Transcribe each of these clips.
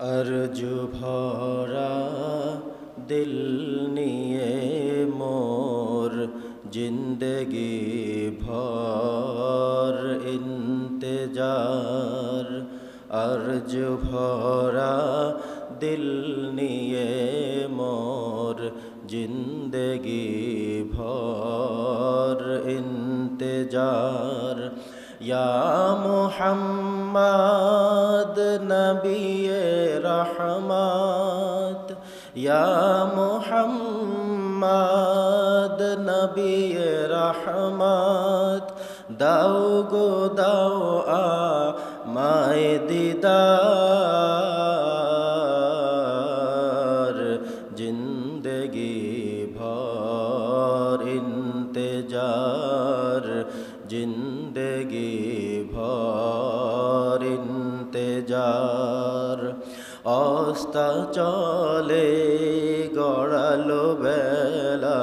অর্জু ভরা দিল নিয়ে মোর জিন্দগি ভর ইন্তজার। অর্জু ভরা দিল নিয়ে মোর জিন্দগি ভর ইন্তজার। ইয়া মোহাম্মদ নবী রহমত। ইয়া মোহাম্মদ নবী রহমত। দাও গো দাও আ মায় দিদার। জিন্দগি ভর ইন্তজার। অস্তা চলে গড়ালো বেলা,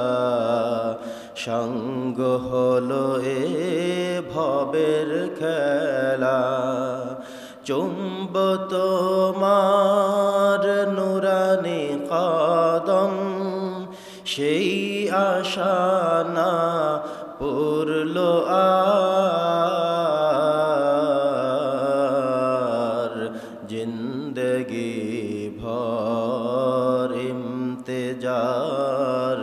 সঙ্গ হলো এ ভবের খেলা। চুম্ব তোমার নুরানি কদম, সেই আশানা পূর্ল আর ইমতেজার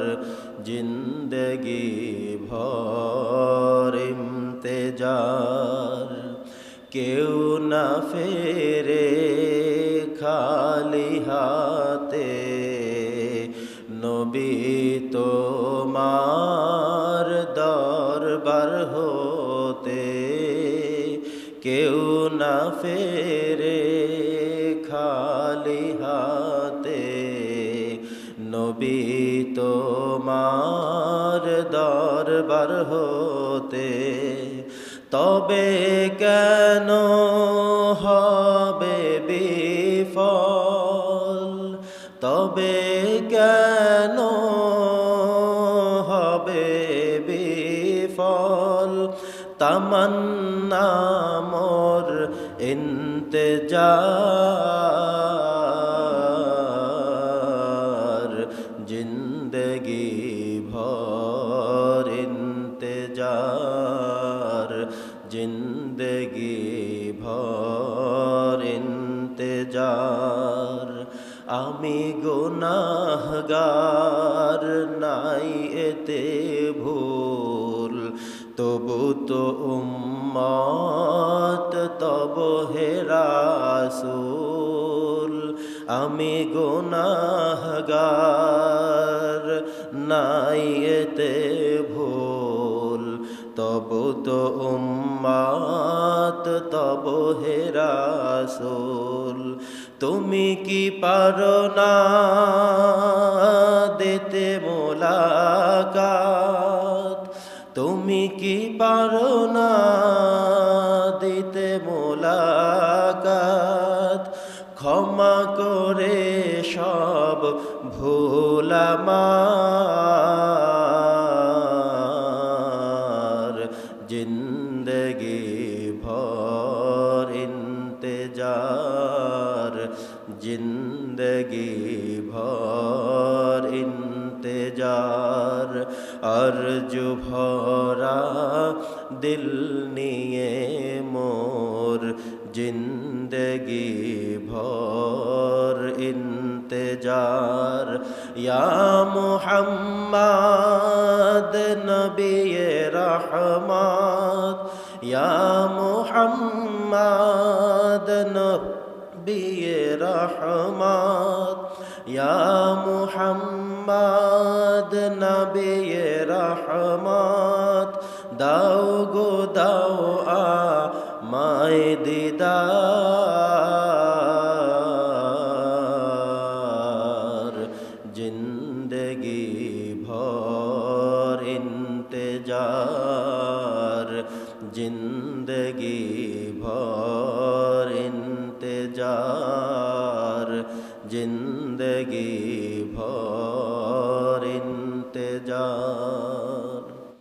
জিন্দগি ভর ইমতেজার। কেউ না ফেরে খালি হাতে নবী তোমার নবী তোমার দরবার হতে। তবে কেন হবে বিফল? তবে কেন হবে বিফল? তামান্না মোর ইন্তজার। ভর ইন্তজার, জিন্দগি ভর ইন্তজার। আমি গুনাহগার, নাই এতে ভুল। তবু তো উম্মত, তব হেরাসুল আমি গুনাহগার নাই এতে ভুল। তবু তো উম্মাত, তব হেরাসুল তুমি কি পারো না দিতে মোলাকাত? তুমি কি পারো না দিতে মোলাকাত ক্ষমা করে সব ভোলামার। জিন্দগি ভর ইন্তেজার। জিন্দগি ভর ইন্তেজার। আর ভরা দিল নিয়ে মো জিন্দগি ভর ইন্তজার। ইয়া মুহাম্মদ নবী রহমত। ইয়া মুহাম্মদ নবী রহমত। ইয়া মুহাম্মদ নবী রহমত। দাও গো, দাও আ মায় দিদার। জিন্দগি ভর ইন্তজার। জিন্দগি ভর ইন্তজার। জিন্দগি